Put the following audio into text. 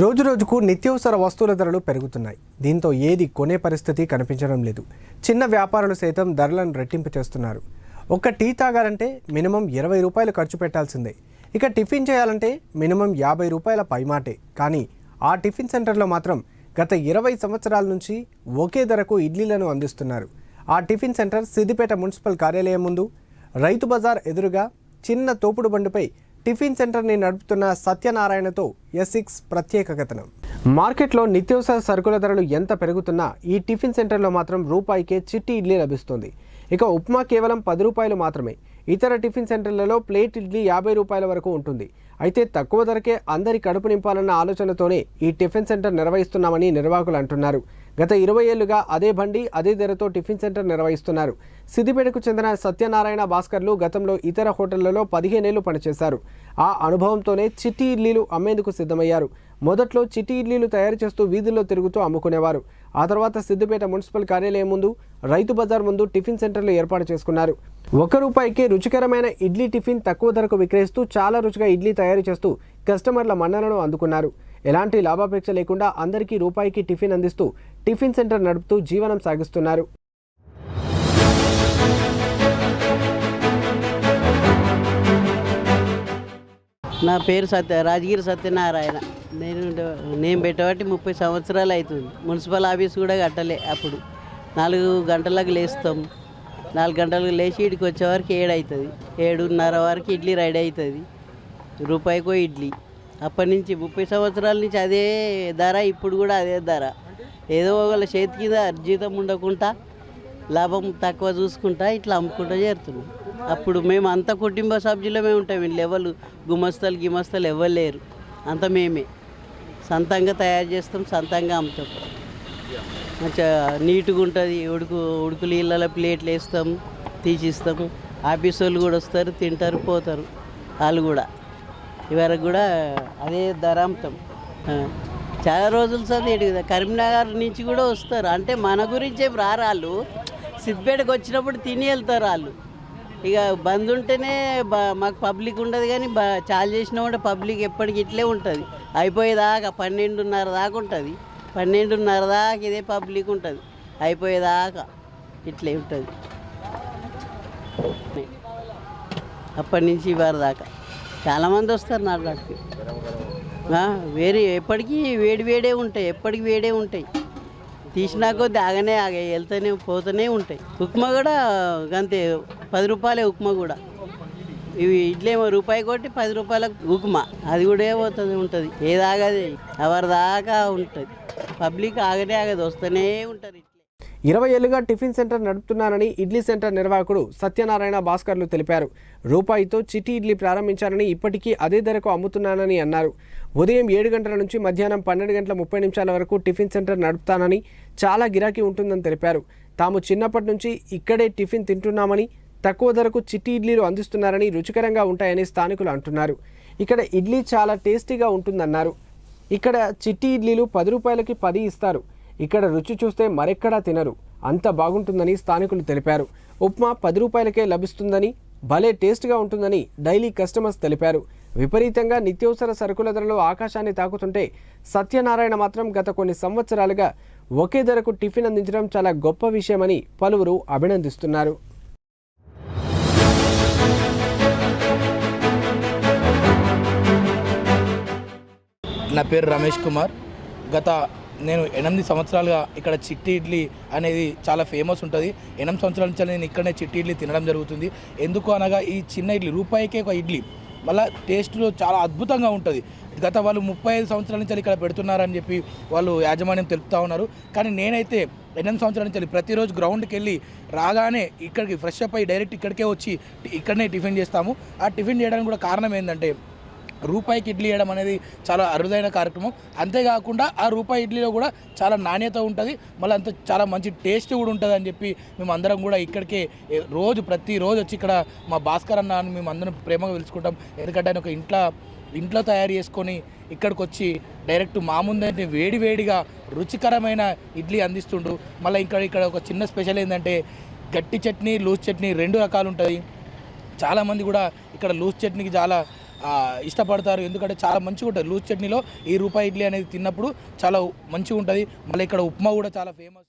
రోజు రోజుకు నిత్యావసర వస్తువుల ధరలు పెరుగుతున్నాయి. దీంతో ఏది కొనే పరిస్థితి కనిపించడం లేదు. చిన్న వ్యాపారులు సైతం ధరలను రెట్టింపు చేస్తున్నారు. ఒక్క టీ తాగాలంటే మినిమం ఇరవై రూపాయలు ఖర్చు పెట్టాల్సిందే. ఇక టిఫిన్ చేయాలంటే మినిమం యాభై రూపాయల పైమాటే. కానీ ఆ టిఫిన్ సెంటర్లో మాత్రం గత ఇరవై సంవత్సరాల నుంచి ఒకే ధరకు ఇడ్లీలను అందిస్తున్నారు. ఆ టిఫిన్ సెంటర్ సిద్దిపేట మున్సిపల్ కార్యాలయం ముందు రైతు బజార్ ఎదురుగా చిన్న తోపుడు బండిపై టిఫిన్ సెంటర్ని నడుపుతున్న సత్యనారాయణతో ఎస్ సిక్స్ ప్రత్యేక కథనం. మార్కెట్లో నిత్యావసర సరుకుల ధరలు ఎంత పెరుగుతున్నా ఈ టిఫిన్ సెంటర్లో మాత్రం రూపాయికే చిట్టి ఇడ్లీ లభిస్తుంది. ఇక ఉప్మా కేవలం పది రూపాయలు మాత్రమే. ఇతర టిఫిన్ సెంటర్లలో ప్లేట్ ఇడ్లీ యాభై రూపాయల వరకు ఉంటుంది. అయితే తక్కువ ధరకే అందరి కడుపు నింపాలన్న ఆలోచనతోనే ఈ టిఫిన్ సెంటర్ నిర్వహిస్తున్నామని నిర్వాహకులు అంటున్నారు. గత ఇరవై ఏళ్ళుగా అదే బండి అదే ధరతో టిఫిన్ సెంటర్ నిర్వహిస్తున్నారు. సిద్దిపేటకు చెందిన సత్యనారాయణ భాస్కర్లు గతంలో ఇతర హోటళ్ళలో పదిహేనేళ్ళు పనిచేశారు. ఆ అనుభవంతోనే చిట్టి ఇడ్లీలు అమ్మేందుకు సిద్ధమయ్యారు. మొదట్లో చిట్టి ఇడ్లీలు తయారు చేస్తూ వీధుల్లో తిరుగుతూ అమ్ముకునేవారు. ఆ తర్వాత సిద్దిపేట మున్సిపల్ కార్యాలయం ముందు రైతు బజార్ ముందు టిఫిన్ సెంటర్లు ఏర్పాటు చేసుకున్నారు. ఒక్క రూపాయికి రుచికరమైన ఇడ్లీ టిఫిన్ తక్కువ ధరకు విక్రయిస్తూ చాలా రుచిగా ఇడ్లీ తయారు చేస్తూ కస్టమర్ల మన్ననను అందుకున్నారు. ఎలాంటి లాభాపేక్ష లేకుండా అందరికీ రూపాయికి టిఫిన్ అందిస్తూ టిఫిన్ సెంటర్ నడుపుతూ జీవనం సాగిస్తున్నారు. నా పేరు సత్య రాజగిరి సత్యనారాయణ. నేను నేను పెట్టబట్టి ముప్పై సంవత్సరాలు అవుతుంది. మున్సిపల్ ఆఫీస్ కూడా కట్టలే అప్పుడు. నాలుగు గంటలకు లేస్తాం. నాలుగు గంటలకు లేచి ఇడికి వచ్చేవరకు ఏడు అవుతుంది ఏడున్నర వరకు ఇడ్లీ రెడీ అవుతుంది. రూపాయికో ఇడ్లీ. అప్పటి నుంచి ముప్పై సంవత్సరాల నుంచి అదే ధర ఇప్పుడు కూడా అదే ధర. ఏదో ఒకళ్ళ చేతి కింద జీతం ఉండకుండా లాభం తక్కువ చూసుకుంటా ఇట్లా అమ్ముకుంటా చేరుతున్నాం అప్పుడు మేము అంత కుటుంబ సభ్యులమే ఉంటాం వీళ్ళు ఎవరు గుమస్తలు గిమస్తలు ఎవరు లేరు. అంత మేమే. సొంతంగా తయారు చేస్తాం సొంతంగా అమ్ముతాం. మంచిగా నీట్గా ఉంటుంది ఉడుకు ఉడుకు నీళ్ళలో ప్లేట్లు వేస్తాం తీసిస్తాం. ఆఫీస్ వాళ్ళు కూడా వస్తారు తింటారు పోతారు. వాళ్ళు కూడా. ఇవరకు కూడా అదే ధర అమ్ముతాం చాలా రోజుల సంది కరీంనగర్ నుంచి కూడా వస్తారు. అంటే మన గురించే రారాళ్ళు సిద్దిపేటకు వచ్చినప్పుడు తిని వెళ్తారు వాళ్ళు ఇక బంద్ ఉంటేనే మాకు పబ్లిక్ ఉండదు కానీ బా చాలు చేసినా కూడా పబ్లిక్ ఎప్పటికి ఇట్లే ఉంటుంది. అయిపోయేదాకా పన్నెండున్నర దాకా ఉంటుంది. పన్నెండున్నర దాకా ఇదే పబ్లిక్ ఉంటుంది. అయిపోయేదాకా ఇట్లే ఉంటుంది. అప్పటి నుంచి ఇవాళ దాకా. చాలామంది వస్తారు నాటకానికి వేరే ఎప్పటికీ వేడి వేడే ఉంటాయి ఎప్పటికి వేడే ఉంటాయి. తీసినా కొద్ది ఆగనే ఆగే వెళ్తూనే పోతూనే ఉంటాయి. ఉప్మా కూడా అంతే పది రూపాయలే ఉప్మా కూడా. ఇవి ఇడ్లీ ఏమో రూపాయి కొట్టి పది రూపాయలకు ఉప్మా. అది కూడా ఏమవుతుంది ఉంటుంది. ఏది ఆగది ఎవరి దాకా ఉంటుంది. పబ్లిక్ ఆగనే ఆగదు వస్తూనే ఉంటుంది ఇరవై ఏళ్ళుగా టిఫిన్ సెంటర్ నడుపుతున్నానని ఇడ్లీ సెంటర్ నిర్వాహకుడు సత్యనారాయణ భాస్కర్లు తెలిపారు. రూపాయితో చిట్టి ఇడ్లీ ప్రారంభించారని ఇప్పటికీ అదే ధరకు అమ్ముతున్నానని అన్నారు. ఉదయం ఏడు గంటల నుంచి మధ్యాహ్నం పన్నెండు గంటల ముప్పై నిమిషాల వరకు టిఫిన్ సెంటర్ నడుపుతానని చాలా గిరాకీ ఉంటుందని తెలిపారు. తాము చిన్నప్పటి నుంచి ఇక్కడే టిఫిన్ తింటున్నామని తక్కువ ధరకు చిట్టి ఇడ్లీలు అందిస్తున్నారని రుచికరంగా ఉంటాయని స్థానికులు అంటున్నారు. ఇక్కడ ఇడ్లీ చాలా టేస్టీగా ఉంటుందన్నారు. ఇక్కడ చిట్టి ఇడ్లీలు పది రూపాయలకి పది ఇస్తారు. ఇక్కడ రుచి చూస్తే మరెక్కడా తినరు. అంత బాగుంటుందని స్థానికులు తెలిపారు. ఉప్మా పది రూపాయలకే లభిస్తుందని భలే టేస్ట్గా ఉంటుందని డైలీ కస్టమర్స్ తెలిపారు. విపరీతంగా నిత్యావసర సరుకుల ధరలు ఆకాశాన్ని తాకుతుంటే సత్యనారాయణ మాత్రం గత కొన్ని సంవత్సరాలుగా ఒకే ధరకు టిఫిన్ అందించడం చాలా గొప్ప విషయమని పలువురు అభినందిస్తున్నారు. నా పేరు రమేష్ కుమార్. గత నేను ఎనిమిది సంవత్సరాలుగా ఇక్కడ చిట్టి ఇడ్లీ అనేది చాలా ఫేమస్ ఉంటుంది. ఎనిమిది సంవత్సరాల నుంచి నేను ఇక్కడనే చిట్టి ఇడ్లీ తినడం జరుగుతుంది. ఎందుకు అనగా ఈ చిన్న ఇడ్లీ రూపాయికే ఒక ఇడ్లీ. మళ్ళీ టేస్ట్లో చాలా అద్భుతంగా ఉంటుంది. గత వాళ్ళు ముప్పై ఐదు సంవత్సరాల నుంచి ఇక్కడ పెడుతున్నారని చెప్పి వాళ్ళు యాజమాన్యం తెలుపుతా ఉన్నారు. కానీ నేనైతే ఎనిమిది సంవత్సరాల నుంచి ప్రతిరోజు గ్రౌండ్కి వెళ్ళి రాగానే ఇక్కడికి ఫ్రెష్ అప్ అయ్యి డైరెక్ట్ ఇక్కడికే వచ్చి ఇక్కడనే టిఫిన్ చేస్తాము. ఆ టిఫిన్ చేయడానికి కూడా కారణం ఏంటంటే రూపాయికి ఇడ్లీ వేయడం అనేది చాలా అరుదైన కార్యక్రమం. అంతేకాకుండా ఆ రూపాయి ఇడ్లీలో కూడా చాలా నాణ్యత ఉంటుంది. మళ్ళీ అంత చాలా మంచి టేస్ట్ కూడా ఉంటుంది అని చెప్పి మేము అందరం కూడా ఇక్కడికే రోజు ప్రతిరోజు వచ్చి ఇక్కడ మా భాస్కర్ అన్న అని మేము అందరం ప్రేమగా పిలుచుకుంటాం. ఎందుకంటే ఆయన ఒక ఇంట్లో ఇంట్లో తయారు చేసుకొని ఇక్కడికి వచ్చి డైరెక్ట్ మా ముందే వేడి వేడిగా రుచికరమైన ఇడ్లీ అందిస్తుండ్రు మళ్ళీ ఇక్కడ ఇక్కడ ఒక చిన్న స్పెషల్ ఏంటంటే గట్టి చట్నీ లూజ్ చట్నీ రెండు రకాలు ఉంటుంది. చాలామంది కూడా ఇక్కడ లూజ్ చట్నీకి చాలా ఇష్టపడతారు. ఎందుకంటే చాలా మంచిగా ఉంటుంది. లూజ్ చట్నీలో ఈ రూపాయి ఇడ్లీ అనేది తిన్నప్పుడు చాలా మంచిగా ఉంటుంది. మళ్ళీ ఇక్కడ ఉప్మా కూడా చాలా ఫేమస్